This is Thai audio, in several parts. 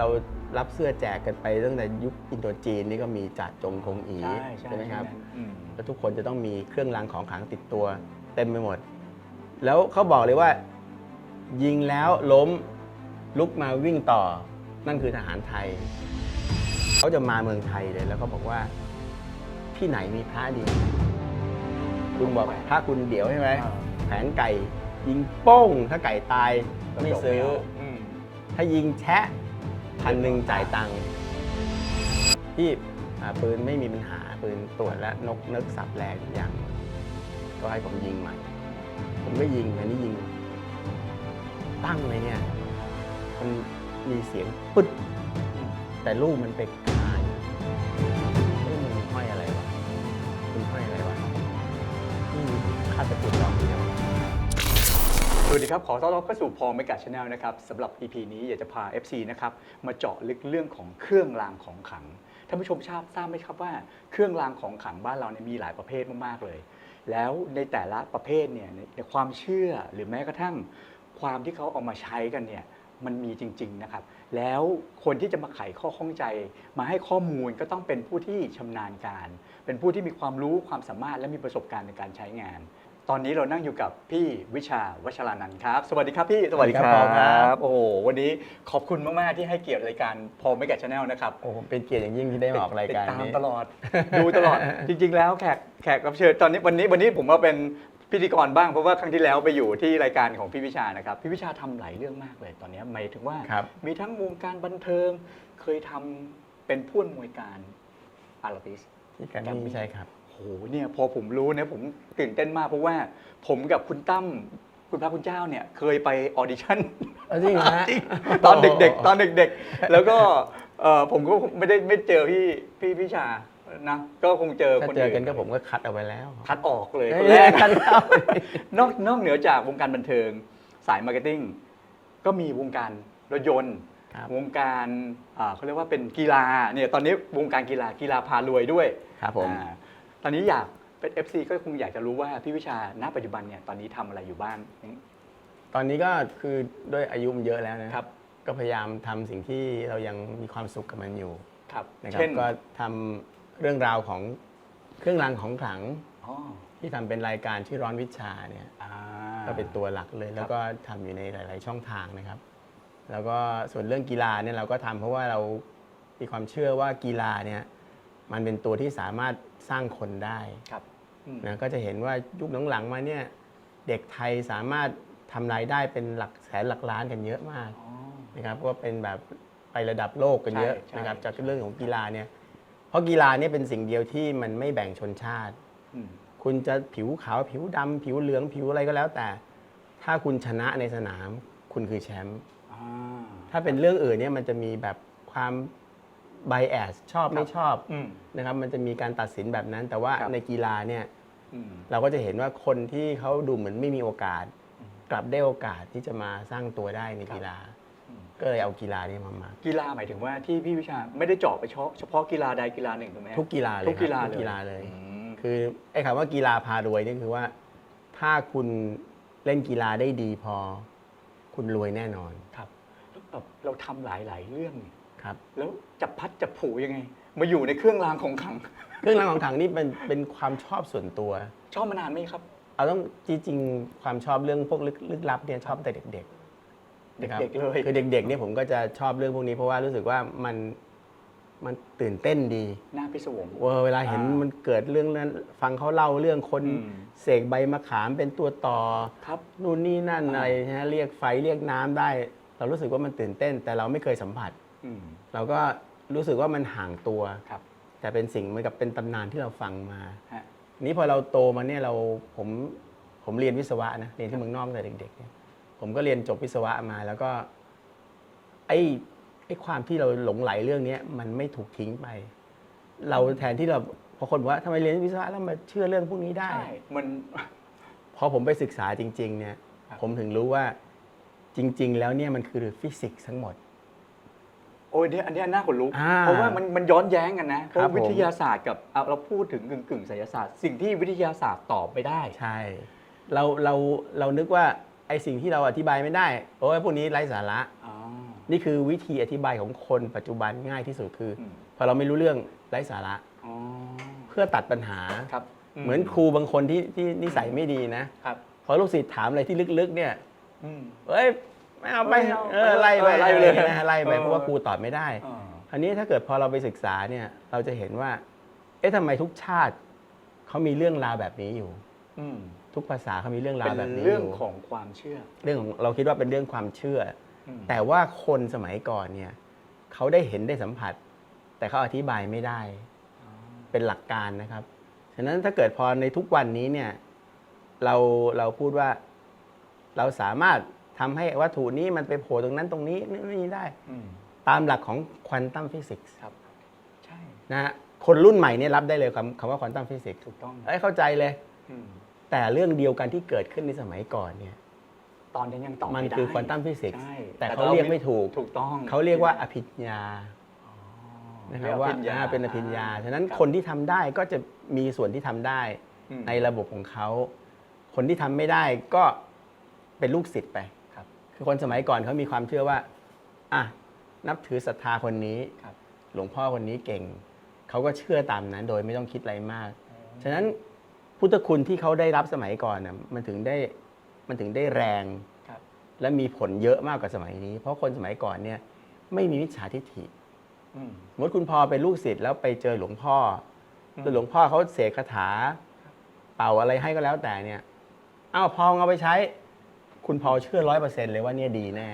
เรารับเสื้อแจกกันไปตั้งแต่ยุคอินโดจีนนี่ก็มีจ่าจงคงอีใช่ใช่ไหมครับอืมแล้วทุกคนจะต้องมีเครื่องรางของขลังติดตัว เต็มไปหมด แล้วเขาบอกเลยว่า ยิงแล้วล้มลุกมาวิ่งต่อ นั่นคือทหารไทย เขาจะมาเมืองไทยเลยแล้วก็บอกว่า ที่ไหนมีพระดี คุณบอกพระคุณเดี๋ยวใช่ไหมอ่า แผงไก่ ยิงโป้งถ้าไก่ตายไม่ซื้อ อืม ถ้ายิงแชะ พันหนึ่งจ่ายตังค์พี่อ่าปืนไม่มีปัญหาปืนตรวจแล้วนกนึกสับแรงอย่าง ก็ให้ผมยิงใหม่ ผมก็ยิงอันนี้ยิง ตั้งเลยเนี่ย มันมีเสียงปึ๊ด แต่ลูกมันไปคาอยู่เอ้ยมันห้อยอะไรวะมันห้อยอะไรวะนี่คาดตะกรุดดอกเดียว สวัสดีครับ ขอต้อนรับเข้าสู่พอมก a ช n แนลนะครับสำหรับ EP นี้อยากจะพา FC นะครับมาเจาะลึกเรื่องของเครื่องรางของขลังท่านผู้ชมทราบทราบไหมครับว่าเครื่องรางของขลังบ้านเราเนี่ยมีหลายประเภทมากๆเลย แล้วในแต่ละประเภทเนี่ยในความเชื่อหรือแม้กระทั่งความที่เขาเอามาใช้กันเนี่ยมันมีจริงๆนะครับ แล้วคนที่จะมาไขข้อข้องใจ มาให้ข้อมูลก็ต้องเป็นผู้ที่ชำนาญการ เป็นผู้ที่มีความรู้ความสามารถและมีประสบการณ์ในการใช้งาน ตอนนี้เรานั่งอยู่กับพี่วิชาวัชรานันท์ครับ สวัสดีครับพี่สวัสดีครับโอ้โหวันนี้ขอบคุณมากๆที่ให้เกียรติรายการพอไม่แกชแนลนะครับโอ้ผมเป็นเกียรติอย่างยิ่งที่ได้มาออกรายการติดตามนี้ ตลอด ดูตลอดจริง ๆ แล้วแขกแขกรับเชิญตอนนี้วันนี้วันนี้ผมว่าเป็นพิธีกรบ้างเพราะว่าครั้งที่แล้วไปอยู่ที่รายการของพี่วิชานะครับพี่วิชาทำหลายเรื่องมากเลยตอนนี้หมายถึงว่า ครับ มีทั้งวงการบันเทิงเคยทำเป็นผู้อำนวยการอาราติส ที่กันนี่ใช่ครับโหเนี่ยพอผมรู้เนี่ยผมตื่นเต้นมากเพราะว่า ผมกับคุณตั้มคุณพระคุณเจ้าเนี่ยเคยไปออดิชั่น เอาจริงเหรอฮะ จริงตอนเด็กๆ ตอนเด็กๆ แล้วก็เอ่อผมก็ไม่ได้ไม่เจอพี่พี่พิชานะ ก็คงเจอถ้าคนเจออื่นกันก็ผมก็คัดเอาไว้แล้วคัดออกเลยเอ้คยนแรก คัดเอานอกนอกเหนือจากวงการบันเทิงสายมาร์เก็ตติ้งก็มีวงการรถยนต์ ครับ วงการอ่าเขาเรียกว่าเป็นกีฬาเนี่ยตอนนี้วงการกีฬากีฬาพารวยด้วยครับผม อ่า ตอนนี้อยากเป็น FC ก็คงอยากจะรู้ว่าพี่วิชาณปัจจุบันเนี่ยตอนนี้ทำอะไรอยู่บ้าง ตอนนี้ก็คือด้วยอายุมันเยอะแล้วนะครับ ก็พยายามทำสิ่งที่เรายังมีความสุขกับมันอยู่ครับ นะครับเช่นก็ทำเรื่องราวของเครื่องรางของขลังอ๋อที่ทำเป็นรายการชื่อร้อนวิชาเนี่ย อ่า ก็เป็นตัวหลักเลย แล้วก็ทำอยู่ในหลาย ๆ ช่องทางนะครับ แล้วก็ส่วนเรื่องกีฬาเนี่ยเราก็ทำเพราะว่าเรามีความเชื่อว่ากีฬาเนี่ย มันเป็นตัวที่สามารถสร้างคนได้ครับอืม นะก็จะเห็นว่ายุคหลังๆมาเนี่ยเด็กไทยสามารถทำรายได้เป็นหลักแสนหลักล้านกันเยอะมาก อ๋อ นะครับก็เป็นแบบไประดับโลกกันเยอะใช่ใช่นะครับจากเรื่องของกีฬาเนี่ยเพราะกีฬาเนี่ยเป็นสิ่งเดียวที่มันไม่แบ่งชนชาติ อืม คุณจะผิวขาวผิวดำผิวเหลืองผิวอะไรก็แล้วแต่ ถ้าคุณชนะในสนามคุณคือแชมป์อ่า ถ้าเป็นเรื่องอื่นเนี่ยมันจะมีแบบความ ไบแอสชอบไม่ชอบอืม นะครับมันจะมีการตัดสินแบบนั้น แต่ว่าครับ ในกีฬาเนี่ยอืม เราก็จะเห็นว่าคนที่เขาดูเหมือนไม่มีโอกาสอืมกลับได้โอกาสที่จะมาสร้างตัวได้ในครับกีฬา อืม ก็เลยเอากีฬานี้มามา กีฬาหมายถึงว่าที่พี่วิชาไม่ได้เจาะไปเฉพาะเฉพาะกีฬาใดกีฬาหนึ่งถูกไหมทุกกีฬาเลยทุกกีฬาครับเลยทุกกีฬาเลย อืม คือไอ้คำว่ากีฬาพารวยนี่คือว่า ถ้าคุณเล่นกีฬาได้ดีพอ คุณรวยแน่นอน ครับแล้วแบบเราทำหลายหลายๆเรื่องเนี่ย ครับ แล้วจับพัดจับผูยังไง มาอยู่ในเครื่องรางของขลัง เครื่องรางของขลังนี่เป็นเป็นความชอบส่วนตัว ชอบมานานไหมครับ เอาต้องจริงๆความชอบเรื่องพวกลึกลึกลับเนี่ยชอบตั้งแต่เด็กๆนะครับเด็กๆเลยคือเด็กๆเนี่ยผมก็จะชอบเรื่องพวกนี้เพราะว่ารู้สึกว่ามันมันตื่นเต้นดีหน้าพิศวงเวลาเวลาเห็นอ่ามัมันเกิดเรื่องนั้น ฟังเขาเล่าเรื่องคนอืม เสกใบมะขามเป็นตัวต่อ ครับ นู่นนี่นั่นอ่าอะไรนะฮะเรียกไฟเรียกน้ำได้ เรารู้สึกว่ามันตื่นเต้น แต่เราไม่เคยสัมผัสอืม เราก็รู้สึกว่ามันห่างตัวครับแต่เป็นสิ่งเหมือนกับเป็นตำนานที่เราฟังมา ฮะ นี้พอเราโตมาเนี่ยเราผมผมเรียนวิศวะนะเรียนที่เมืองนอกตั้งแต่เด็กๆเนี่ยผมก็เรียนจบวิศวะมา แล้วก็ ไอ้ไอ้ความที่เราหลงไหลเรื่องเนี้ยมันไม่ถูกทิ้งไป เราแทนที่เราพอคนบอกว่าทำไมเรียนวิศวะแล้วมาเชื่อเรื่องพวกนี้ได้ ใช่มัน พอผมไปศึกษาจริง ๆ เนี่ย ครับ ผมถึงรู้ว่าจริง ๆ แล้วเนี่ยมันคือฟิสิกส์ทั้งหมด โอ้ยเนี่ยอันเนี้ยน่าขนลุก อ่าเพราะว่ามันมันย้อนแย้งกันนะเพครัราะบผม วิทยาศาสตร์กับเอาเราพูดถึงกึ่งกึ่งๆไสยศาสตร์ สิ่งที่วิทยาศาสตร์ตอบไม่ได้ ใช่ เราเราเรานึกว่าไอ้สิ่งที่เราอธิบายไม่ได้โอ้ยพวกนี้ไร้สาระ อ๋อ นี่คือวิธีอธิบายของคนปัจจุบันง่ายที่สุดคืออม พอเราไม่รู้เรื่องไร้สาระอ๋อเพื่อตัดปัญหา ครับเหมือนครูบางคนที่ที่นิสัยไม่ดีนะครับ พอลูกศิษย์ถามอะไรที่ลึกๆเนี่ยอืม เอ้ย ไม่เอาไปไม่เอาเออไล่ไปเออไล่ไปเลยอะไรนะไล่ไปเออ เพราะว่าครูตอบไม่ได้ อ่าอันนี้ถ้าเกิดพอเราไปศึกษาเนี่ย เราจะเห็นว่า เอ๊ะทำไมทุกชาติเขามีเรื่องราวแบบนี้อยู่ อืมทุกภาษาเขามีเรื่องราวเป็นแบบนี้เรื่องอยู่ของความเชื่อเรื่องของเราคิดว่าเป็นเรื่องความเชื่อ อืมแต่ว่าคนสมัยก่อนเนี่ยเขาได้เห็นได้สัมผัส แต่เขาอธิบายไม่ได้ อ๋อเป็นหลักการนะครับ ฉะนั้นถ้าเกิดพอในทุกวันนี้เนี่ยเราเราพูดว่าเราสามารถ ทำให้วัตถุนี้มันไปโผล่ตรงนั้นตรงนี้นี่นี่ได้อืมตามหลักของควอนตัมฟิสิกส์ครับใช่นะฮะคนรุ่นใหม่เนี่ยรับได้เลยคำคำว่าควอนตัมฟิสิกส์ถูกต้องเอ้ยเข้าใจเลยอืมแต่เรื่องเดียวกันที่เกิดขึ้นในสมัยก่อนเนี่ย ตอนนี้ยังตอบมันไม่ได้คือควอนตัมฟิสิกส์ใช่แต่เขาเรียกไม่ถูกถูกต้องเขาเรียกว่าอภิญญาอ๋อนะครับว่าเยกอภิญญอ่าเป็นอภิญญาฉะนั้นรับคนที่ทำได้ก็จะมีส่วนที่ทำได้อืมในระบบของเขา คนที่ทำไม่ได้ก็เป็นลูกศิษย์ไป ครับคือคนสมัยก่อนเขามีความเชื่อว่าอะนับถือศรัทธาคนนี้ครับหลวงพ่อคนนี้เก่ง เขาก็เชื่อตามนั้น โดยไม่ต้องคิดอะไรมาก ฉะนั้นพุทธคุณที่เขาได้รับสมัยก่อนน่ะมันถึงได้มันถึงได้แรงครับและมีผลเยอะมากกว่าสมัยนี้ เพราะคนสมัยก่อนเนี่ย ไม่มีมิจฉาทิฏฐิอืมสมมติคุณพ่อเป็นลูกศิษย์แล้วไปเจอหลวงพ่ออมแล้วหลวงพ่อเขาเสกคาถา เป่าอะไรให้ก็แล้วแต่เนี่ย เอ้าพอเอาไปใช้ คุณพอเชื่อร้อยเปอร์เซ็นต์เลยว่าเนี่ยดีแน่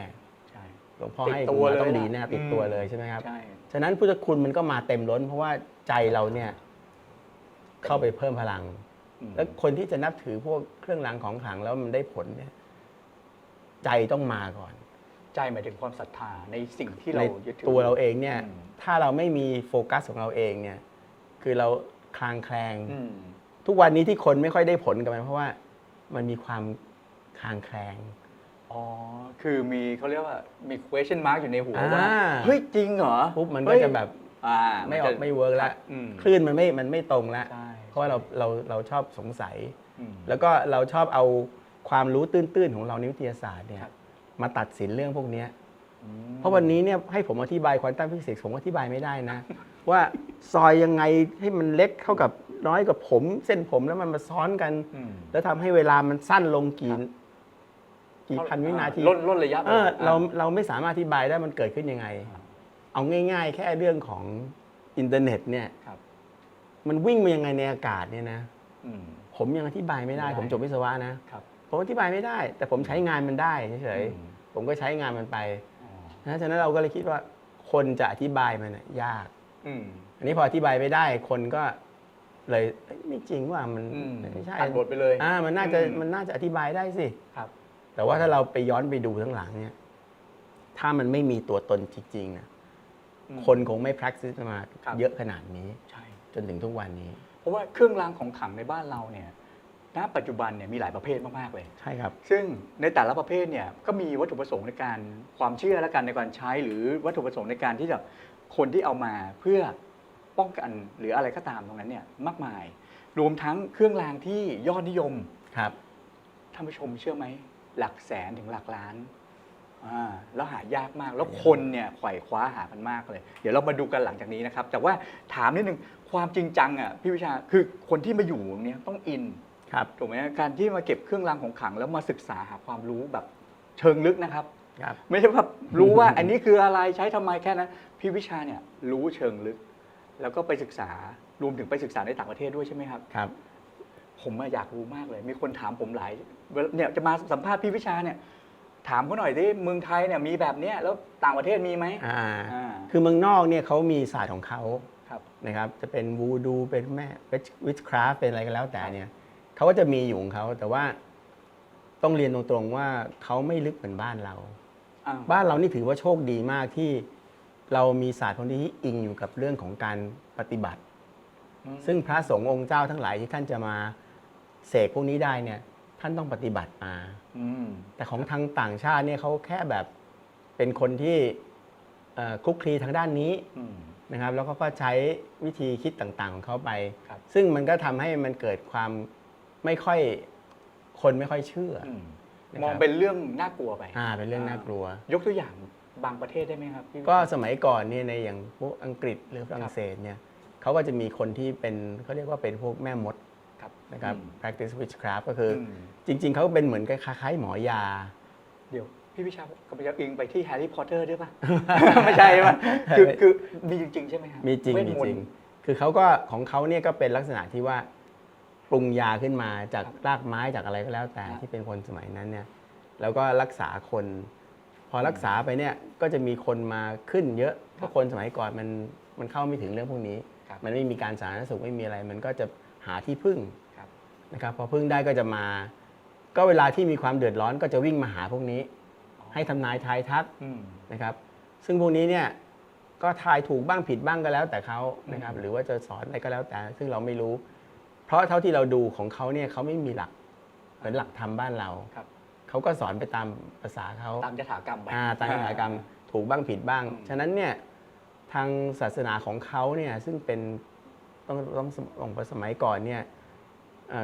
ใช่ หลวงพ่อติดให้ตัวมาเลยต้องนะดีแน่ติดอืมตัวเลยใช่ไหมครับ ใช่ ฉะนั้นพุทธคุณมันก็มาเต็มล้น เพราะว่าใจเราเนี่ยเข้าไปเพิ่มพลัง อืมแล้วคนที่จะนับถือพวกเครื่องรางของขลังแล้วมันได้ผลเนี่ย ใจต้องมาก่อน ใจหมายถึงความศรัทธาในสิ่งที่ในเรายึดถือตัวเราเองเนี่ย อืม ถ้าเราไม่มีโฟกัสของเราเองเนี่ย คือเราคลางแคลง อืม ทุกวันนี้ที่คนไม่ค่อยได้ผลกันมันเพราะว่ามันมีความ คลางแคลง อ๋อ คือมีเขาเรียกว่ามี question mark อยู่ในหัวว่า อ่า เฮ้ย จริงเหรอปุ๊บมันก็เฮ้ยจะแบบอ่าไม่ออกนจะไม่เวิร์กแล้วอืมคลื่นมันไม่มันไม่ตรงแล้วใช่เพราะว่าเราเราเราชอบสงสัย อืม แล้วก็เราชอบเอาความรู้ตื้นๆ ของเราในวิทยาศาสตร์เนี่ยครับ มาตัดสินเรื่องพวกเนี้ยอืมเพราะวันนี้เนี่ยให้ผมอธิบายควอนตัมฟิสิกส์ผมอธิบายไม่ได้นะ ว่าซอยยังไงให้มันเล็กเท่ากับน้อยกว่าผม เส้นผมแล้วมันมาซ้อนกัน อืม แล้วทำให้เวลามันสั้นลงกี่ครับ กี่พันวินาทีล่นล่นระยะไปเออลยเราเราไม่สามารถอธิบายได้มันเกิดขึ้นยังไงอ่าเอาง่าย ๆ แค่เรื่องของอินเทอร์เน็ตเนี่ยครับมันวิ่งมายังไงในอากาศเนี่ยนะอืมผมยังอธิบายไม่ได้ไม่ได้ผมจบวิศวะนะครับผมอธิบายไม่ได้ แต่ผมใช้งานมันได้เฉยอืมๆผมก็ใช้งานมันไปอ๋อนะฉะนั้นเราก็เลยคิดว่าคนจะอธิบายมันน่ะยากอืมอันนี้พออธิบายไม่ได้คนก็เลยเอ้ยไม่จริงว่ามันอืมไม่ใช่ตัดบทไปเลยอ่ามันน่าจะอืมมันน่าจะอธิบายได้สิครับ แต่ว่าถ้าเราไปย้อนไปดูทั้งหลังเนี่ย ถ้ามันไม่มีตัวตนจริงๆนะอืม คนคงไม่ practice มาครับ เยอะขนาดนี้ ใช่ จนถึงทุกวันนี้ เพราะว่าเครื่องรางของขลังในบ้านเราเนี่ยณปัจจุบันเนี่ยมีหลายประเภทมากๆเลย ใช่ครับ ซึ่งในแต่ละประเภทเนี่ยก็มีวัตถุประสงค์ในการความเชื่อและกันในการใช้ หรือวัตถุประสงค์ในการที่จะคนที่เอามาเพื่อป้องกันหรืออะไรก็ตามตรงนั้นเนี่ยมากมาย รวมทั้งเครื่องรางที่ยอดนิยมครับ ท่านผู้ชมเชื่อไหม หลักแสนถึงหลักล้านอ่าแล้วหายากมาก แล้วคนเนี่ยไขว่คว้าหากันมากเลย เดี๋ยวเรามาดูกันหลังจากนี้นะครับ แต่ว่าถามนิดนึงความจริงจังอะพี่วิชาคือคนที่มาอยู่เนี่ยต้องอินครับถูกไหมการที่มาเก็บเครื่องรางของขลัง แล้วมาศึกษาหาความรู้แบบเชิงลึกนะครับ ครับ ไม่ใช่แบบรู้ว่า อันนี้คืออะไรใช้ทำไมแค่นั้นพี่วิชาเนี่ยรู้เชิงลึก แล้วก็ไปศึกษารวมถึงไปศึกษาในต่างประเทศด้วยใช่ไหมครับ ครับ ผมอะอยากรู้มากเลย มีคนถามผมหลายเนี่ยจะมาสัมภาษณ์พี่วิชาเนี่ย ถามเขาหน่อยที่เมืองไทยเนี่ยมีแบบเนี้ยแล้วต่างประเทศมีไหมอ่าอ่า คือเมืองนอกเนี่ยเขามีศาสตร์ของเขาครับนะครับจะเป็นวูดู เป็นแม่วิชคราฟเป็นอะไรก็แล้วแต่เนี่ยเขาก็จะมีอยู่ของเขาแต่ว่าต้องเรียนตรงๆว่าเขาไม่ลึกเหมือนบ้านเรา อ้าวบ้านเรานี่ถือว่าโชคดีมากที่เรามีศาสตร์พวกนี้ที่อิงอยู่กับเรื่องของการปฏิบัติ อืมซึ่งพระสงฆ์องค์เจ้าทั้งหลายที่ท่านจะมา เสกพวกนี้ได้เนี่ยท่านต้องปฏิบัติมา อืม แต่ของทางต่างชาติเนี่ยเขาแค่แบบเป็นคนที่เอ่อคลุกคลีทางด้านนี้อืม นะครับ แล้วก็ก็ใช้วิธีคิดต่างๆของเขาไป ครับ ซึ่งมันก็ทำให้มันเกิดความไม่ค่อยคนไม่ค่อยเชื่ออ อืมนะครับ มองเป็นเรื่องน่ากลัวไปอ่าเป็นเรื่องน่ากลัว ยกตัวอย่างบางประเทศได้ไหมครับพี่ ก็สมัยก่อนเนี่ยในอย่างพวกอังกฤษหรือฝรั่งเศสเนี่ยเขาก็จะมีคนที่เป็นเขาเรียกว่าเป็นพวกแม่มดครับ นะครับอืม practice witchcraft ก็คืออม จริง ๆ เขาเป็นเหมือนคล้ายๆหมอยา เดี๋ยว พี่พิชาก็ไปอิงไปที่แฮร์รี่พอตเตอร์ด้วยป่ะ ไม่ใช่ใช่ไหมคือคือมีจริง ๆ ใช่ไหมครับมีจริงเวทมีมนจริงต์คือเขาก็ของเขาเนี่ยก็เป็นลักษณะที่ว่าปรุงยาขึ้นมาจากรากไม้จากอะไรก็แล้วแต่ครับที่เป็นคนสมัยนั้นเนี่ยแล้วก็รักษาคน พอรักษาไปเนี่ยก็จะมีคนมาขึ้นเยอะเพราะคนสมัยก่อนมันมันเข้าไม่ถึงเรื่องพวกนี้ ครับ มันไม่มีการสาธารณสุขไม่มีอะไร มันก็จะหาที่พึ่งครับ นะครับพอพึ่งได้ก็จะมา ก็เวลาที่มีความเดือดร้อนก็จะวิ่งมาหาพวกนี้ ให้ทำนายทายทักอืม นะครับ ซึ่งพวกนี้เนี่ยก็ทายถูกบ้างผิดบ้างก็แล้วแต่เขานะครับอืมหรือว่าจะสอนอะไรก็แล้วแต่ ซึ่งเราไม่รู้ เพราะเท่าที่เราดูของเขาเนี่ยเขาไม่มีหลักเหมือนหลักธรรมบ้านเราครับ เขาก็สอนไปตามภาษาเขา ตามยถากรรมไป อ่าตามยถากรรมถูกบ้างผิดบ้าง อืม ฉะนั้นเนี่ยทางศาสนาของเขาเนี่ยซึ่งเป็นต้องต้องต้องสมัยก่อนเนี่ยเอ่อ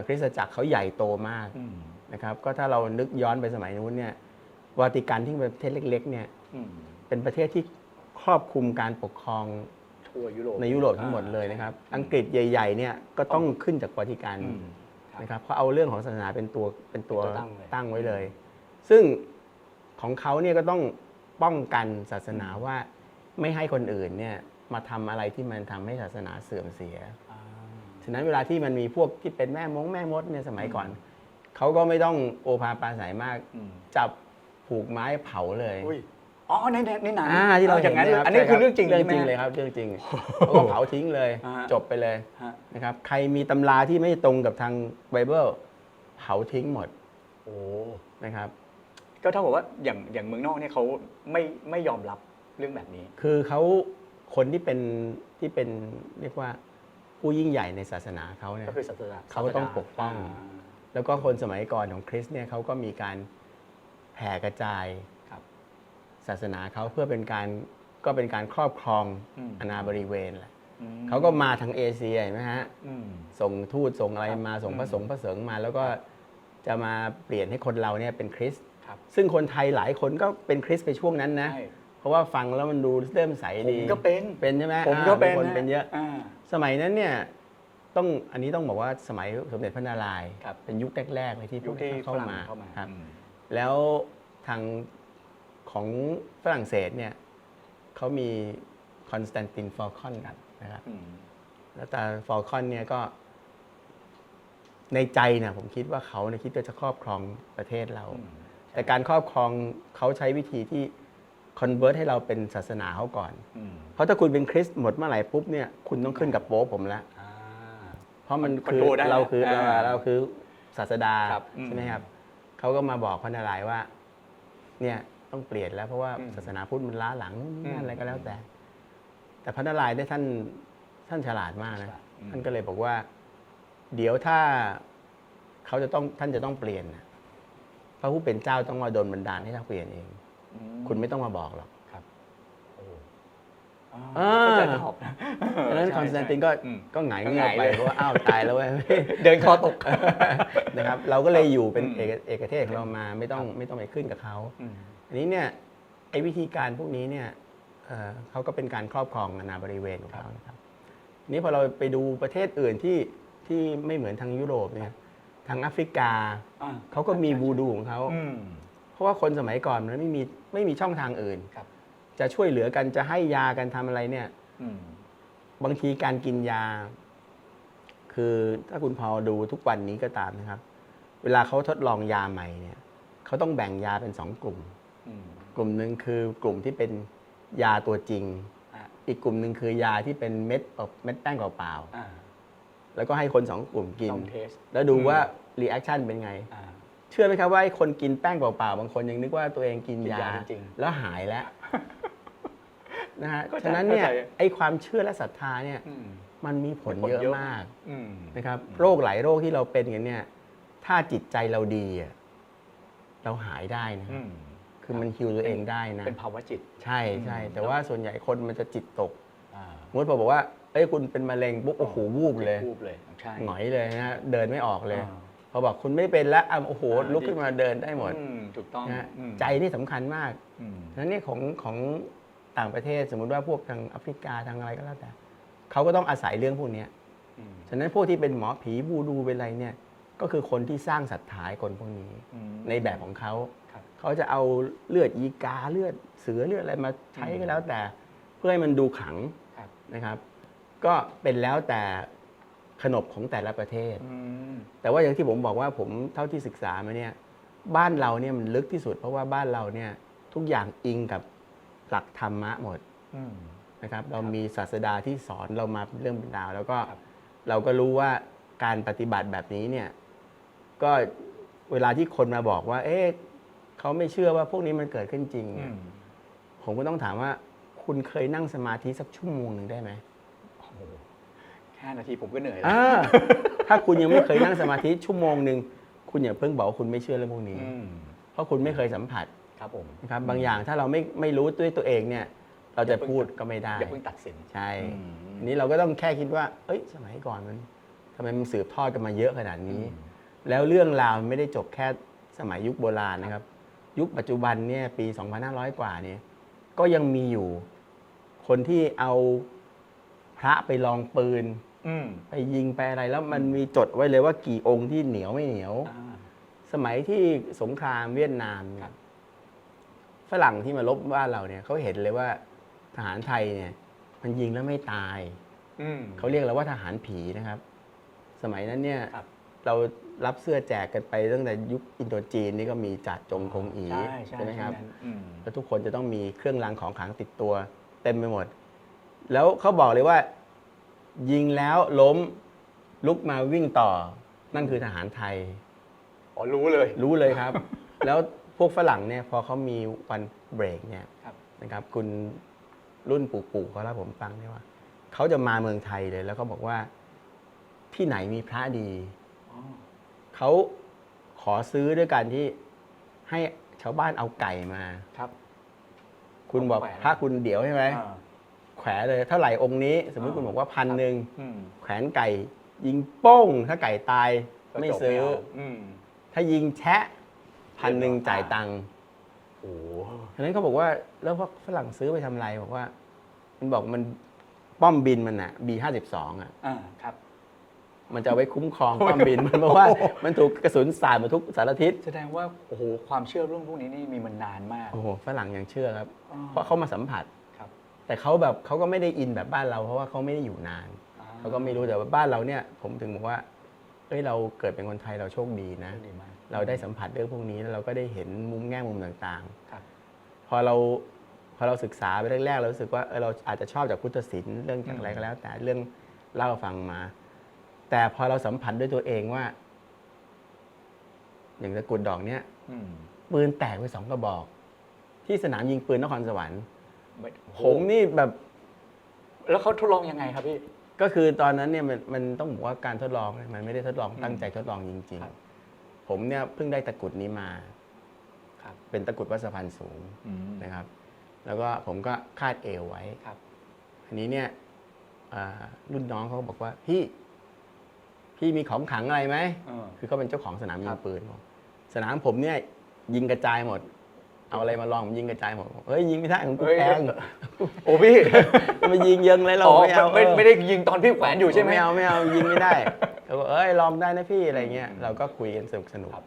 คริสตจักรเขาใหญ่โตมากอืมนะครับก็ถ้าเรานึกย้อนไปสมัยนู้นเนี่ยวาติกันที่เป็นประเทศเล็ก ๆ เนี่ยอืมเป็นประเทศที่ครอบคลุมการปกครองทั่วยุโรปในยุโรปทั้งหมดเลยนะครับ อังกฤษใหญ่ ๆ เนี่ยก็ต้องขึ้นจากวาติกันอืมครับนะครับเพราะเอาเรื่องของศาสนาเป็นตัวเป็นตัวเป็นตัวตั้งเลยตั้งไว้เลย ซึ่งของเขาเนี่ยก็ต้องป้องกันศาสนาว่าไม่ให้คนอื่นเนี่ยมาทำอะไรที่มันทำให้ศาสนาเสื่อมเสียอ่า ฉะนั้นเวลาที่มันมีพวกที่เป็นแม่มงแม่มดเนี่ยสมัยก่อน เขาก็ไม่ต้องโอภาปราศัยมากอืมจับผูกไม้เผาเลยอุ้ยอ๋อในในในหนังอ่าที่เราอย่างนั้นห็เลยยบอันนี้คือใช่เรื่องจริงเรื่องใช่จริงไหมเลยครับ เรื่องจริงเขาก็เผาทิ้งเลยอ่าจบไปเลยฮะนะครับใครมีตำราที่ไม่ตรงกับทางไบเบิลเผาทิ้งหมดโอ้นะครับ ก็เท่ากับว่าอย่างอย่างเมืองนอกเนี่ยเขาไม่ไม่ยอมรับเรื่องแบบนี้ คือเขาคนที่เป็นที่เป็นเรียกว่า ผู้ยิ่งใหญ่ในศาสนาเขาเนี่ยก็คือศาสนาเขาก็ต้องปกป้องาแล้วก็คนสมัยก่อนของคริสต์เนี่ยเขาก็มีการแผ่กระจายครับศาสนาเขาเพื่อเป็นการก็เป็นการครอบครองอืมอาณาบริเวณแหละอืมเขาก็มาทางเอเชียเห็นไหมฮะอืมส่งทูตส่งอะไรครับมาส่งอืมพระสงฆ์พระเสริงมา แล้วก็จะมาเปลี่ยนให้คนเราเนี่ยเป็นคริสต์ครับซึ่งคนไทยหลายคนก็เป็นคริสต์ไปช่วงนั้นนะใช่เพราะว่าฟังแล้วมันดูเริ่มใสผมดีก็เป็นเป็นใช่ไหมผมก็อ่าเป็นคนนะเป็นเยอะา สมัยนั้นเนี่ยต้องอันนี้ต้องบอกว่าสมัยสมเด็จพระนารายณ์ครับเป็นยุคแรกๆเลยที่พยุวคกที่เข้าฝรั่งมาเข้ามา ครับ อืมแล้วทางของฝรั่งเศสเนี่ยเขามีคอนสแตนตินฟอลคอนนะครับ อืม แล้วแต่ฟอลคอนเนี่ยก็ในใจเนี่ยผมคิดว่าเขาเนี่ยคิดว่าจะครอบครองประเทศเรา อืม แต่การครอบครองเขาใช้วิธีที่ คอนเวิร์ตให้เราเป็นศาสนาเขาก่อน อืมเพราะถ้าคุณเป็นคริสต์หมดเมื่อไหร่ปุ๊บเนี่ยคุณต้องขึ้นกับโป๊ปผมแล้วอ่า เพราะมันคอนคือโทรลได้เราคือเราอ่าเราคือศาสดาครับอืมใช่ไหมครับเขาก็มาบอกพระนารายณ์ว่า เนี่ยต้องเปลี่ยนแล้วเพราะว่าอืมศาสนาพุทธมันล้าหลังนู่นนี่นั่อืนมอะไรก็แล้วแต่ แต่พระนารายณ์ได้ท่านท่านฉลาดมากนะอืม ท่านก็เลยบอกว่า เดี๋ยวถ้าเขาจะต้องท่านจะต้องเปลี่ยนนะพระผู้เป็นเจ้าต้องมาโดนบันดาลให้ท่านเปลี่ยนเองอื คุณไม่ต้องมาบอกหรอกครับโอ้อ่า ก็จะตอบนะดังนั้นใช่คอนสแตนตินก็อืม ก็หงายก็เงือกหงายไปเลย เพราะว่าอ้าวตายแล้วเว้ย เดินคอตก นะครับ เราก็เลยอยู่เป็นอืม เอกเอกเทศของเรามาไม่ต้องไม่ต้องไปขึ้นกับเขา อืม อันนี้เนี่ยไอ้วิธีการพวกนี้เนี่ยเอ่อเขาก็เป็นการครอบครองอาณาบริเวณของเขานะครับทีนี้พอเราไปดูประเทศอื่นที่ที่ไม่เหมือนทางยุโรปเนี่ยทางแอฟริกาอ่เขาก็มีวูดูของเขา อืมเพ ราะว่าคนสมัยก่อนมันไม่มีไม่มีช่องทางอื่นครับ จะช่วยเหลือกันจะให้ยากันทำอะไรเนี่ย อืมบางทีการกินยา คือถ้าคุณพอดูทุกวันนี้ก็ตามนะครับ เวลาเขาทดลองยาใหม่เนี่ยเขาต้องแบ่งยาเป็นสองกลุ่มอืมกลุ่มหนึ่งคือกลุ่มที่เป็นยาตัวจริงอะอีกกลุ่มหนึ่งคือยาที่เป็นเม็ดแบบเม็ดแป้งเปล่าอ่าๆแล้วก็ให้คนสองกลุ่มกินต้องเทสแล้วดูอืมว่ารีแอคชั่นเป็นไงอ่า เชื่อไหมครับว่าไอ้คนกินแป้งเปล่าๆบางคนยังนึกว่าตัวเองกินกินยายาจริง แล้วหายแล้วนะฮะเข้าใจฉะนั้นเนี่ยเข้าใจ ไอ้ความเชื่อและศรัทธาเนี่ย อืม มันมีผลผลเยอะเยอะมากอืม นะครับ โรคหลายโรคที่เราเป็นกันเนี่ย ถ้าจิตใจเราดีอะเราหายได้นะ อืม คือมันฮิวตัวเองได้นะ เป็นภาวะจิต ใช่ใช่อืมแต่ว่าส่วนใหญ่คนมันจะจิตตกอ่าสมมติพอบอกว่าเอ้ยคุณเป็นมะเร็งปุ๊บโอ้โหวูบเลยวูบเลย ใช่หงอยเลยนะฮะเดินไม่ออกเลย อ่า พอบอกคุณไม่เป็นแล้วอะโอ้โหอ่าลุกขึ้นมาเดินได้หมดอืถูกต้องนะฮะอืมใจนี่สำคัญมาก อืมฉะนั้นเนี่ยของของต่างประเทศสมมุติว่าพวกทางแอฟริกาทางอะไรก็แล้วแต่เขาก็ต้องอาศัยเรื่องพวกเนี้ยอืม ฉะนั้นพวกที่เป็นหมอผีบูดูเป็นอะไรเนี่ยก็คือคนที่สร้างศรัทธาให้คนพวกนี้ อืม ในแบบของเขาครับ เขาจะเอาเลือดอีกาเลือดเสือเลือดอะไรมาใช้ก็แล้วแต่ เพื่อให้มันดูขลังครับ นะครับ ก็เป็นแล้วแต่ ขนบของแต่ละประเทศอืมแต่ว่าอย่างที่ผมบอกว่าผมเท่าที่ศึกษามาเนี่ยบ้านเราเนี่ยมันลึกที่สุด เพราะว่าบ้านเราเนี่ยทุกอย่างอิงกับหลักธรรมะหมดอืมนะครับเรามีศาสดาที่สอนเรามาเป็นเรื่องเป็นราว แล้วก็ครับเราก็รู้ว่าการปฏิบัติแบบนี้เนี่ยก็เวลาที่คนมาบอกว่า เอ๊ะเขาไม่เชื่อว่าพวกนี้มันเกิดขึ้นจริงอืเนี่ยมผมก็ต้องถามว่า คุณเคยนั่งสมาธิสักชั่วโมงหนึ่งได้ไหม 5 นาทีผมก็เหนื่อยแล้วถ้าคุณยังไม่เคยนั่งสมาธิชั่วโมงหนึ่งคุณอย่าเพิ่งบอกว่าคุณไม่เชื่อเรื่องพวกนี้เพราะคุณไม่เคยสัมผัสครับผมครับบางอย่างถ้าเราไม่ไม่รู้ด้วยตัวเองเนี่ย เราจะพูดก็ไม่ได้อย่าเพิ่งตัดสิน ใช่นี้เราก็ต้องแค่คิดว่า เอ้ย สมัยก่อนมันทำไมมันสืบทอดกันมาเยอะขนาดนี้ แล้วเรื่องราวไม่ได้จบแค่สมัยยุคโบราณนะครับ ยุคปัจจุบันเนี่ยปี 2,500 กว่านี้ก็ยังมีอยู่ คนที่เอาพระไปลองปืน อืมไปยิงไปอะไรแล้วมันมีจดไว้เลยว่ากี่องค์ที่เหนียวไม่เหนียว อ่า สมัยที่สงครามเวียดนามเนี่ครัยบ ฝรั่งที่มาลบบ้านเราเนี่ยเขาเห็นเลยว่าทหารไทยเนี่ย มันยิงแล้วไม่ตาย อืม เขาเรียกเราว่าทหารผีนะครับ สมัยนั้นเนี่ย ครับ เรารับเสื้อแจกกันไปตั้งแต่ยุคอินโดจีนนี่ก็มีจัดจงคงอีใช่ใช่ไหมครับใช่นั้นอืมแล้วทุกคนจะต้องมีเครื่องรางของขลังติดตัว เต็มไปหมด แล้วเขาบอกเลยว่า ยิงแล้วล้มลุกมาวิ่งต่อ นั่นคือทหารไทย อ๋อรู้เลย รู้เลยครับ แล้วพวกฝรั่งเนี่ยพอเขามีวันเบรกเนี่ยครับ นะครับคุณรุ่นปู่ๆเขาเล่าผมฟังเนี่ยว่าเขาจะมาเมืองไทยเลย แล้วก็บอกว่าที่ไหนมีพระดี อ๋อเขาขอซื้อด้วยการที่ให้ชาวบ้านเอาไก่มา ครับ คุณบอกแขวนพระคุณเดี๋ยวใช่ไหม อ่า แขวนเลยเท่าไหร่องค์นี้ สมมติอ่าคุณบอกว่าพันหนึ่งอืมแขวนไก่ ยิงโป้ง ถ้าไก่ตายก็ไม่จบซื้อ เาอืมถ้ายิงแชะพันหนึ่งเรียบร้อยจ่ายตังค์โอ้ฉะนั้นเขาบอกว่าแล้วพวกฝรั่งซื้อไปทำอะไรบอกว่า มันบอกมันป้อมบินมันอะ B52 อะ อ่าครับ มันจะเอาไว้คุ้มครองป้อมบิน มันเพราะว่ามันถูกกระสุนสาดมาทุกสารทิศแสดงว่าโอ้โหความเชื่อเรื่องพวกนี้นี่มีมันนานมากโอ้โหฝรั่งยังเชื่อครับอ๋อเพราะเขามาสัมผัสครับ แต่เขาแบบเขาก็ไม่ได้อินแบบบ้านเรา เพราะว่าเขาไม่ได้อยู่นานอ่เขาก็ไม่รู้แต่ว่าบ้านเราเนี่ย ผมถึงบอกว่า เอ้ยเราเกิดเป็นคนไทยเราโชคดีนะ ดีมาก เราได้สัมผัสเรื่องพวกนี้แล้วเราก็ได้เห็นมุมแง่มุมต่างครับ ๆ พอเราพอเราศึกษาไปแรกๆเรารู้สึกว่าเออเราอาจจะชอบจากพุทธศิลป์เรื่องจากอะไรก็แล้ว แต่เรื่องเล่าฟังมา แต่พอเราสัมผัสด้วยตัวเองว่า อย่างตะกรุดดอกเนี้ย อืมปืนแตกไปสองกระบอก ที่สนามยิงปืนนครสวรรค์ไม่โอ้โห ผมนี่แบบ แล้วเขาทดลองยังไงครับพี่ ก็คือตอนนั้นเนี่ยมันมันต้องบอกว่าการทดลองเนี่ยมันไม่ได้ทดลองตั้งใจทดลองจริง ครับๆ ผมเนี่ยเพิ่งได้ตะกรุดนี้มาครับ เป็นตะกรุดวัดสะพานสูงอืมนะครับ แล้วก็ผมก็คาดเอวไว้ ครับ อันนี้เนี่ยอ่ารุ่นน้องเขาก็บอกว่าพี่ พี่มีของขลังอะไรไหมเออคือเขาเป็นเจ้าของสนามยิครังบ ปืนบอกสนามผมเนี่ยยิงกระจายหมด เอาอะไรมาลองผมยิงกระจายหมดบอกเฮ้ยยิงไม่ได้ของกูเฮ้ยแพงโอ้พี่จะมายิงเยิงเลยเราอ๋อไม่เอาไม่เออไม่ได้ยิงตอนพี่แขวนอยู่ใช่ไหมไม่เอาไม่เอายิงไม่ได้เขาก็เอ้ยลองได้นะพี่อะไรเงี้ยอืมเราก็คุยกันสนุกสนุกครับ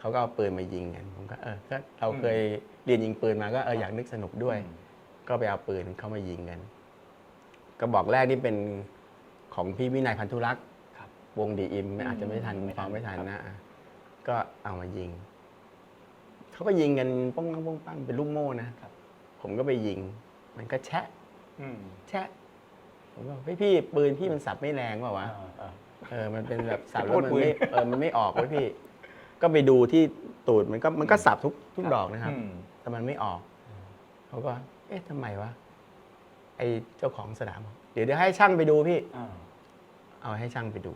เขาก็เอาปืนมายิงกันผมก็เออก็เราอืมเคยเรียนยิงปืนมาก็เอออยากนึกสนุกด้วยอืมก็ไปเอาปืนเข้ามายิงกันกระบอกแรกนี่เป็นของพี่วินัยพันธุรักษ์ครับวงดีอิมไม่อืมอาจจะไม่ทันไม่ทันฟังไม่ทันครับนะอะก็เอามายิง เขาก็ยิงกันป้องปังป้องปังเป็นลูกโม่นะครับ ผมก็ไปยิง มันก็แชะอืมแชะผมบอกพี่พี่ปืนพี่มันสับไม่แรงเปล่าวะ อ่าอ่าเออ มันเป็นแบบสับโทแล้วษมันปืน ไม่เออ มันไม่ออกเว้ยพี่ ก็ไปดูที่ตูดมันก็มันก็สับทุกทุกดอกนะครับอืมแต่มันไม่ออก เขาก็ เอ๊ะทำไมวะ ไอเจ้าของสนามบอกเดี๋ยวเดี๋ยวให้ช่างไปดูพี่ อ่าเอาให้ช่างไปดู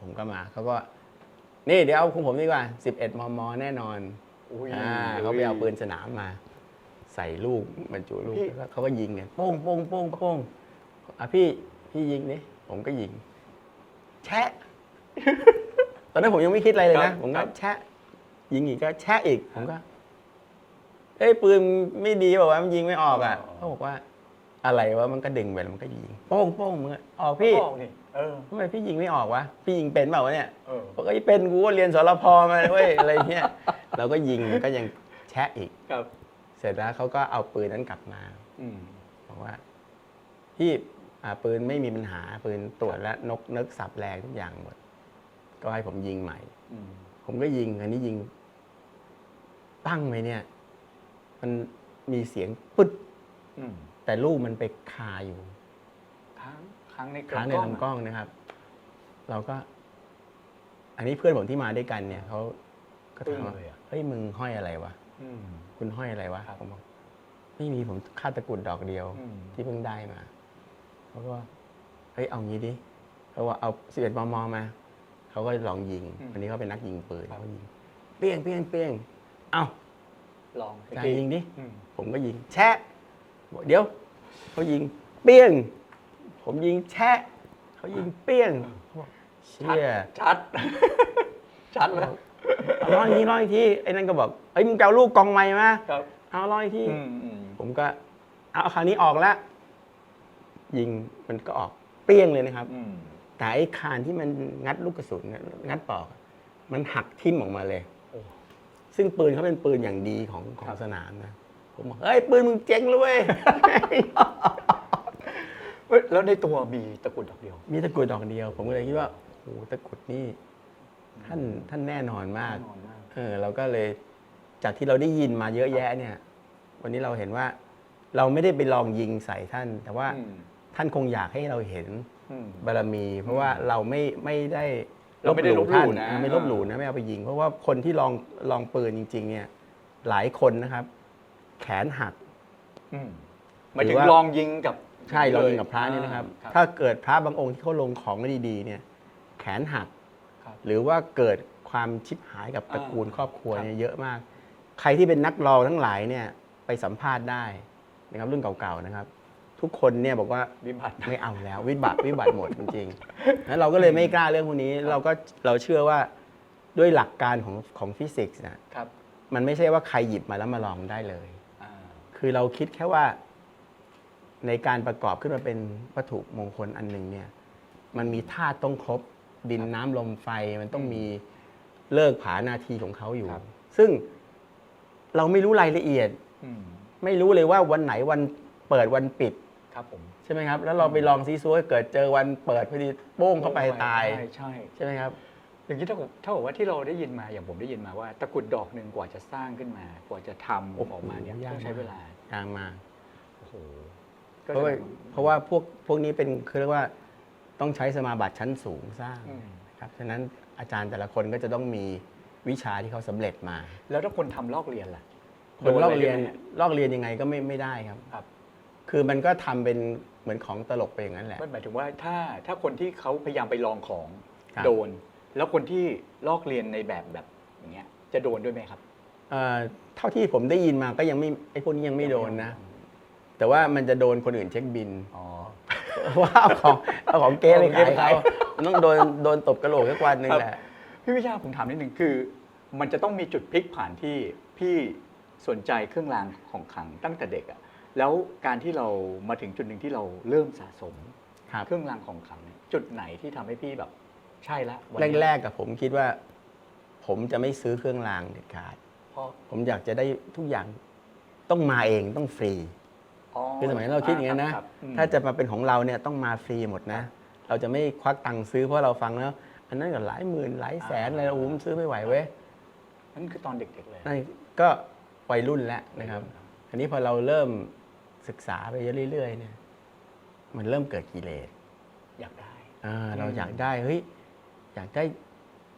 ผมก็มา เขาก็ นี่เดี๋ยวเอาของผมดีกว่า 11 มม แน่นอนอุ้ยอ่าเขาไปเอาปืนสนามมา ใส่ลูกบรรจุลูกพี่แล้วเขาก็ยิงกันโป้งโป้งโป้งโป้งอะพี่พี่ยิงนี่ผมก็ยิง แชะ ตอนนั้นผมยังไม่คิดอะไรเลยครันะบผมครัก็บแชะ ยิงอีกก็แชะอีก ผมก็ เอ้ยปืนไม่ดีบอกว่าวะมันยิงไม่ออกอะเขาบอกว่า อะไรวะมันก็ดึงไปแล้วมันก็ยิงโป้งโป้งมึงอะออกพี่ออกนี่เออทำไมพี่ยิงไม่ออกวะพี่ยิงเป็นเปล่าวะเนี่ยเออบอกไอ้ยเป็นกูก็เรียนสรพมาเว้ยอะไรเงี้ยเราก็ยิงมันก็ยังแชะอีก ครับ เสร็จแล้วเขาก็เอาปืนนั้นกลับมาอืมบอกว่าพี่อ่าปืนไม่มีปัญหาปืนตรวจแล้วนกนึกสับแรงทุกอย่างหมด ก็ให้ผมยิงใหม่ อืมผมก็ยิงอันนี้ยิงปั้งไหมเนี่ย มันมีเสียงปึ๊ดอืม แต่ลูกมันไปคาอยู่ค้างค้างในค้างในลำกล้องนะครับ เราก็ อันนี้เพื่อนผมที่มาด้วยกันเนี่ยเขาก็ตึ้ถางมว่าเลยอะเฮ้ยมึงห้อยอะไรวะอืม คุณห้อยอะไรวะครับผมบอกไม่มีผมคาดตะกรุดดอกเดียว อืม ที่เพิ่งได้มาเขาก็ว่าเฮ้ยเอางี้ดิเขาว่าเอาสิบเอ็ดมมมาเขาก็ลองยิงอันนี้เขาเป็นนักยิงปืนเขายิงเปี้ยงเปี้ยงเปี้ยงเอ้าลองสักการทียิงดิ อืมผมก็ยิง แชะบอก เดี๋ยวเขายิงเปี้ยง ผมยิงแชะเขายิงเปี้ยงเขาบอกเชี่ยชัด ชัดแล้วเอาลองอีกทีลองอีกทีไอ้นั่นก็บอกเอ้ยมึงจะเอาลูกกองไม้มาครับ เอาลองอีกทีอืมอืมผมก็ เอาคราวนี้ออกแล้วยิงมันก็ออกเปรี้ยงเลยนะครับ อืมแต่ไอ้คานที่มันงัดลูกกระสุนเนี่ยงัดปอกอะมันหักทิ่มออกมาเลยโอ้ซึ่งปืนเขาเป็นปืนอย่างดีของขอครังบสนามนะ ผมบอกเฮ้ยปืนมึงเจ๋งเลยเว้ยเอ้ยแล้วในตัวมีตะกรุดดอกเดียว มีตะกรุดดอกเดียว ผมก็เลยคิดว่าโอ้โหตะกรุดนี่ท่านท่านแน่นอนมาก แน่นอนมาก เออเราก็เลยจากที่เราได้ยินมาเยอะแยะเนี่ย วันนี้เราเห็นว่า เราไม่ได้ไปลองยิงใส่ท่าน แต่ว่าอืมท่านคงอยากให้เราเห็นอืม บารมี เพราะว่าเราไม่ไม่ได้เราไม่ได้ลบหลู่ท่านะอ่าไม่ลบหลู่นะไม่เอาไปยิง เพราะว่าคนที่ลองลองปืนจริง ๆ เนี่ย หลายคนนะครับ แขนหัก อืมหมายถึหรืงอว่า ลองยิงกับใช่ลองยิงกับพระเนี่ยนะครับ อ่าถ้าเกิดพระบางองค์ที่เขาลงของไม่ดีๆเนี่ย แขนหัก ครับ หรือว่าเกิดความชิบหายกับตระกูลอ่าครอบครัวครับเนี่ยเยอะมาก ใครที่เป็นนักลองทั้งหลายเนี่ยไปสัมภาษณ์ได้นะครับรุ่นเก่าๆนะครับ ทุกคนเนี่ยบอกว่าวิบัติ ไม่เอาแล้ววิบัติวิบัติหมดจริงๆนั้นเราก็เลยไม่กล้าเรื่องพวกนี้เราก็เราเชื่อว่าด้วยหลักการของของฟิสิกส์นะ ครับ มันไม่ใช่ว่าใครหยิบมาแล้วมาลองได้เลยอ่า คือเราคิดแค่ว่าในการประกอบขึ้นมาเป็นวัตถุมงคลอันหนึ่งเนี่ยมันมีธาตุต้องครบดินน้ำลมไฟมันต้องมีเลิกผานาทีของเขาอยู่ ครับ ซึ่งเราไม่รู้รายละเอียด อืมไม่รู้เลยว่าวันไหนวันเปิดวันปิด ครับผมใช่ไหมครับ แล้วเราไปลองซีซัวเกิดเจอวันเปิดพอดีโป้งเข้าไปตาย ใช่ใช่ ใช่ไหมครับ อย่างนี้ถ้าผมถ้าบอกว่าที่เราได้ยินมาอย่างผมได้ยินมาว่า ตะกรุดดอกหนึ่งกว่าจะสร้างขึ้นมา กว่าจะทำโอ้โหออกมาเนี่ยยาก ต้องใช้มากเวลายางมากโอ้โหเพราะว่าเพราะว่าพวกพวกนี้เป็นคือเรียกว่าต้องใช้สมาบัติชั้นสูงสร้างอืมนะครับฉะนั้นอาจารย์แต่ละคนก็จะต้องมีวิชาที่เขาสำเร็จมา แล้วถ้าคนทำลอกเรียนล่ะคนลอกเรียนโดะไไหมลอกเรียนยังไงก็ไม่ไม่ได้ครับ ครับ คือมันก็ทำเป็นเหมือนของตลกไปอย่างนั้นแหละ มันหมายถึงว่าถ้าถ้าคนที่เขาพยายามไปลองของครับ โดน แล้วคนที่ลอกเรียนในแบบแบบอย่างเงี้ยจะโดนด้วยไหมครับ เอ่อเท่าที่ผมได้ยินมาก็ยังไม่ไอ้พวกนี้ยังไม่โดนนะ แต่ว่ามันจะโดนคนอื่นเช็คบิน อ๋อ ว่าเอาของเอาของเก๊ไปเอาของเก๊ขายไปเขาขายมันต้องโดนโดนตบกระโหลกสักวันหนึ่งครับแหละพี่วิชาผมถามนิดหนึ่งคือ มันจะต้องมีจุดพลิกผ่านที่พี่สนใจเครื่องรางของขลังตั้งแต่เด็กอะแล้วการที่เรามาถึงจุดหนึ่งที่เราเริ่มสะสม ครับ เครื่องรางของขลังเนี่ยจุดไหนที่ทำให้พี่แบบ ใช่ละวันแรนี้กๆกับผมคิดว่า ผมจะไม่ซื้อเครื่องรางเด็ดขาด เพราะผมอยากจะได้ทุกอย่างต้องมาเองต้องฟรีอ๋อคือสมัยนั้นเราคิดอย่างนั้นนะ ครับอืม ถ้าจะมาเป็นของเราเนี่ยต้องมาฟรีหมดนะ เราจะไม่ควักตังค์ซื้อเพราะเราฟังแล้ว อันนั้นก็หลายหมื่นหลายแสนอะไรโอ้โหผมซื้อไม่ไหวเว้ย นั่นคือตอนเด็กๆเลย นั่นก็วัยรุ่นแล้วนะครับ อันนี้พอเราเริ่มศึกษาไปเรื่อยๆเนี่ย มันเริ่มเกิดกิเลสอยากได้ อ่าอืมเราอยากได้เฮ้ย อยากได้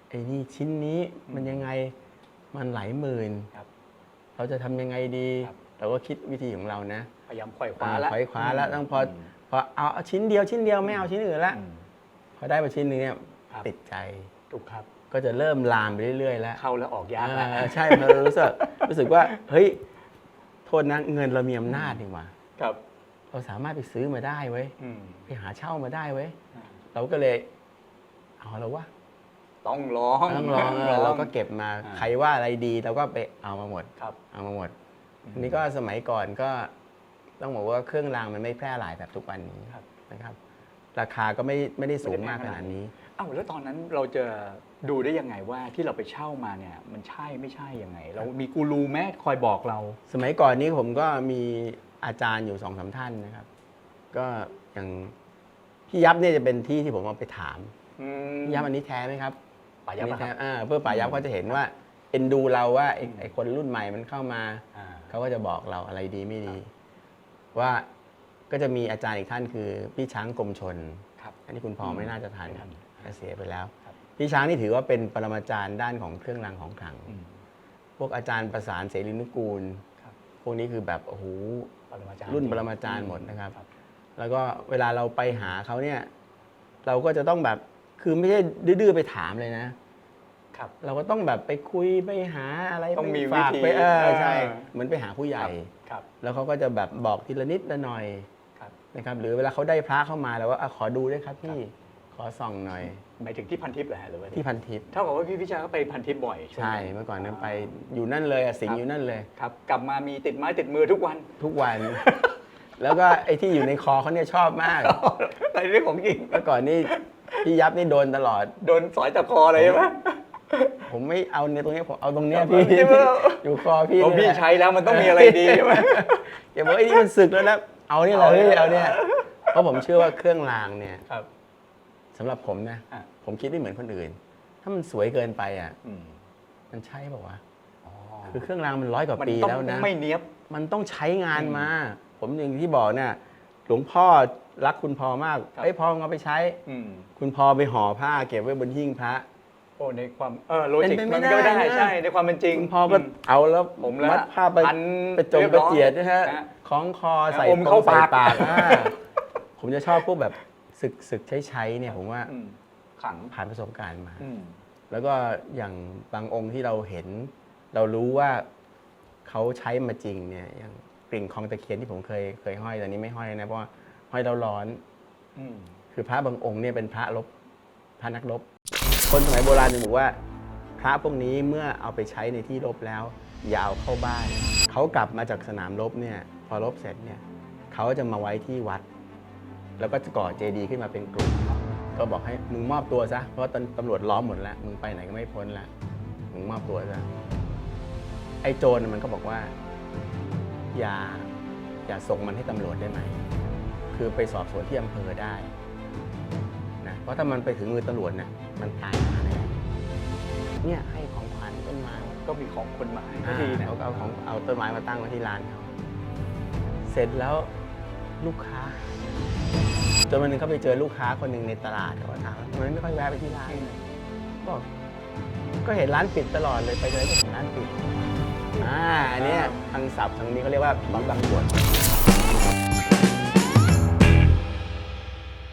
ไอ้นี่ชิ้นนี้อืมมันยังไงมันหลายหมื่นครับเราจะทำยังไงดีครับเราก็คิดวิธีของเรานะพยายามไขว่คอ่าว้าแล้วไขว่คว้าแล้วมต้องพอพอเอาเอาชิ้นเดียวชิ้นเดียวไม่เอาชิ้นอื่นละอืมพอได้มาชิ้นหนึงเนี่ยครับติดใจถูกครับ ก็จะเริ่มลามไปเรื่อยๆแล้วเข้าแล้วออกยากแล้วอ่าใช่พอเรารู้สึกรู้สึกว่าเฮ้ยโทษนะเงินเรามีอำนาจนี่หว่าครับ เราสามารถไปซื้อมาได้เว้ยอืมไปหาเช่ามาได้เว้ยอ่าเราก็เลย เอาแล้ววะต้องร้องต้องร้องเออเราก็เก็บมาอ่าใครว่าอะไรดีเราก็ไปเอามาหมด ครับ เอามาหมดทีนี้ก็สมัยก่อนก็ต้องบอกว่าเครื่องรางมันไม่แพร่หลายแบบทุกวันนี้ครับ นะครับ ราคาก็ไม่ไม่ได้สูงมากไม่ขได้แพงขนานาดดนี้นี้ เอ้าแล้วตอนนั้นเราจะดูได้ยังไงว่าที่เราไปเช่ามาเนี่ย มันใช่ไม่ใช่ยังไง เรามีกูรูแม่คอยบอกเรา สมัยก่อนนี้ผมก็มีอาจารย์อยู่สองสามท่านนะครับ ก็อย่างพี่ยับเนี่ยจะเป็นที่ที่ผมเอาไปถาม พี่ยับอันนี้แท้ไหมครับป่ายับอันอะนี้คแท้รับอ่าเพื่อป่ายับเขาจะเห็นว่าเอ็นดูเราว่าไอ้ไอ้คนรุ่นใหม่มันเข้ามา อ่า เขาก็จะบอกเราอะไรดีไม่ดี ว่าก็จะมีอาจารย์อีกท่านคือพี่ช้างกรมชน ครับอันนี้คุณพออืมไม่น่าจะทันไม่ทันเกษียณไปแล้ว ครับ พี่ช้างนี่ถือว่าเป็นปรมาจารย์ด้านของเครื่องรางของขลัง อืม พวกอาจารย์ประสานเสรีนุกูล ครับ พวกนี้คือแบบโอ้โห ปรมาจารย์รุ่นปรมาจารย์หมดนะครับครับแล้วก็เวลาเราไปหาเขาเนี่ย เราก็จะต้องแบบ คือไม่ใช่ดื้อๆไปถามเลยนะ ครับ เราก็ต้องแบบไปคุยไปหาอะไรต้องมีไปฝากวิธีไปเออเออใช่เหมือนไปหาผู้ใหญ่ ครับ แล้วเขาก็จะแบบบอกทีละนิดละหน่อยครับ นะครับ หรือเวลาเขาได้พระเข้ามาแล้วว่าอะขอดูด้วยครับพี่ขอส่องหน่อย หมายถึงที่พันทิพย์เหรอฮะหรือว่าที่พันทิพย์เท่ากับว่าพี่พิชาก็ไปพันทิพย์บ่อยช่วงใช่นั้นเมื่อก่อนนั้นไปอยู่นั่นเลยอะสิงครับอยู่นั่นเลย ครับ กลับมามีติดไม้ติดมือทุกวันทุกวัน แล้วก็ไอ้ที่อยู่ในคอเขาเนี่ยชอบมากในเรื่องของจริง เมื่อก่อนนี่ พี่ยับนี่โดนตลอด โดนสอยจับคอเลยใช่ไหมผมไม่เอาเนี่ยตรงเนี้ยผมเอาตรงเนี้ยเอาพี่ตรงนี้เปล่าอยู่คอพี่เพราะพี่เนี่ยใช้แล้วมันต้องมีอะไรดีใช่ไหมอย่าบอกไอ้นี่มันสึกแล้วนะเอาเนี่ยแหละเอาเฮ้ยเนี่ยเอาเนี่ยเพราะผมเชื่อว่าเครื่องรางเนี่ยครับสำหรับผมนะอะผมคิดไม่เหมือนคนอื่น ถ้ามันสวยเกินไปอะอืมมันใช่ป่าวะอ๋อคือเครื่องรางมันร้อยกว่ามันปีต้องแล้วนะไม่เนี้ยบมันต้องใช้งานอืมมา ผมอย่างที่บอกเนี่ยหลวงพ่อ รักคุณพ่อมากครับไอ้ยพ่อเอาไปใช้ อืมคุณพ่อไปห่อผ้าเก็บไว้บนหิ้งพระ โอ้ในความเออโลจิกเป็นไปมันไม่ก็ได้ได้นะ ใช่ในความเป็นจริงคุณพ่อก็มเอาแล้วผมแล้วมัดผ้าไปพันไปจงเรียบกร้ระอยเจียดนะฮะนะคล้องคอใส่อมเข้าใส่ปากปากอ่าผมจะชอบพวกแบบศึกศึกใช้ใช้ๆเนี่ยผมว่าอืมขังผ่านประสบการณ์มา อืม แล้วก็อย่างบางองค์ที่เราเห็น เรารู้ว่าเขาใช้มาจริงเนี่ยอย่างกริ่งคลองตะเคียนที่ผมเคยเคยห้อยแต่นี้ไม่ห้อยนะเพราะว่า ห้อยแล้วร้อน อืม คือพระบางองค์เนี่ยเป็นพระรบพระนักรบคนสมัยโบราณจะบอกว่า พระพวกนี้เมื่อเอาไปใช้ในที่รบแล้วอยาวเข้าบ้าน เขากลับมาจากสนามรบเนี่ย พอรบเสร็จเนี่ยเขาจะมาไว้ที่วัด แล้วก็จะก่อเจดีย์ขึ้นมาเป็นกลุ่ม ก็บอกให้มึงมอบตัวซะเพราะว่าตำตำรวจล้อมหมดแล้วมึงไปไหนก็ไม่พ้นแล้วมึงมอบตัวซะไอ้โจรน่ะมันก็บอกว่า อย่าอย่าส่งมันให้ตำรวจได้ไหม คือไปสอบสวนที่อำเภอได้นะเพราะถ้ามันไปถึงมือตำรวจเนี่ยมันตายหาแน่เนี่ยให้ของขวัญต้นไม้ก็มีของคนมาให้ก็อ่าดีนะ เขาก็เอาของเอาต้นไม้มาตั้งไว้ที่ร้านเขาเสร็จแล้วลูกค้าจนวันหนึงเขาไปเจอลูกค้าคนหนึ่งในตลาดเขาก็ถามว่าทำไมไม่ค่อยแวะไปที่ร้านบอกก็เห็นร้านปิดตลอดเลยไปเลยก็เห็นร้านปิดอ่าอันเนี้ยทางศัพท์ทางนี้เขาเรียกว่าผีบางบท